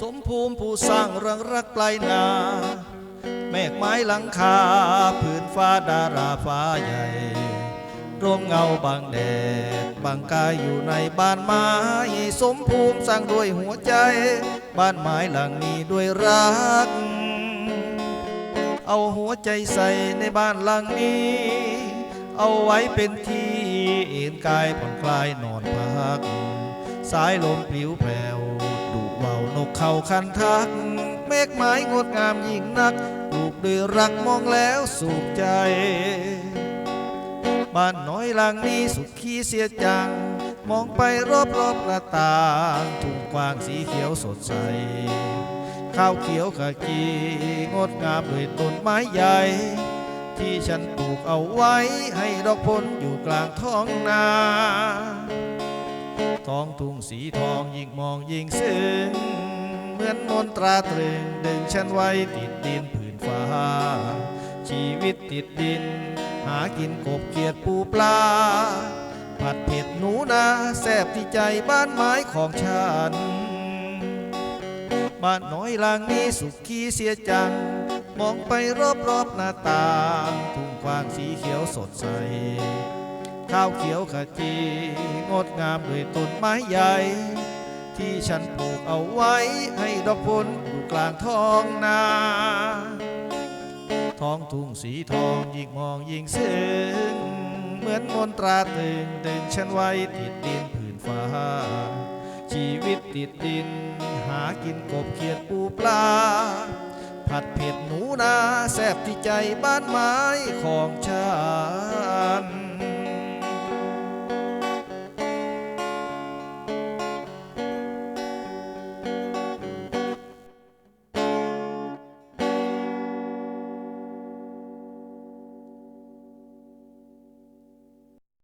สมภูมิผู้สร้างเรืองรักปลายนาเมฆไม้หลังคาผืนฟ้าดาราฟ้าใหญ่ ร่วมเงาบางแดด บางกายอยู่ในบ้านไม้ สมภูมิสร้างด้วยหัวใจ บ้านไม้หลังนี้ด้วยรัก เอาหัวใจใส่ในบ้านหลังนี้ เอาไว้เป็นที่เอนกายผ่อนคลายนอนพัก สายลมปลิวแผ่วดุเว่าวน กเขาคันทัก เมฆไม้งดงามยิ่งนักปลูกด้วยรักมองแล้วสุขใจ บ้านน้อยหลังนี้สุขีเสียจัง มองไปรอบรอบๆหน้าต่างทุ่งกว้างสีเขียวสดใส ข้าวเขียวขจีงดงามด้วยต้นไม้ใหญ่ ที่ฉันปลูกเอาไว้ให้ดอกพ้นอยู่กลางท้องนาท้องทุ่งสีทองยิ่งมองยิ่งซึ้ง มือนมนตราตรึงดึงฉันไว้ติดดินผืนฟ้า ชีวิตติดดิน หากินกบเกียดปูปลา ผัดเผ็ดหนูนาแซบที่ใจบ้านไม้ของฉัน บ้านน้อยหลังนี้สุขีเสียจัง มองไปรอบรอบๆหน้าต่างทุ่งกว้างสีเขียวสดใสข้าวเขียวขจีงดงามด้วยต้นไม้ใหญ่ ที่ฉันปลูกเอาไว้ให้ดอกพ้นอยู่กลางท้องนาท้องทุ่งสีทองยิ่งมองยิ่งซึ้งเหมือนมนตราตึงดึงฉันไว้ติดดินผืนฟ้า ชีวิตติดดิน หากินกบเขียดปูปลา ผัดเผ็ดหนูนาแซบที่ใจบ้านไม้ของฉัน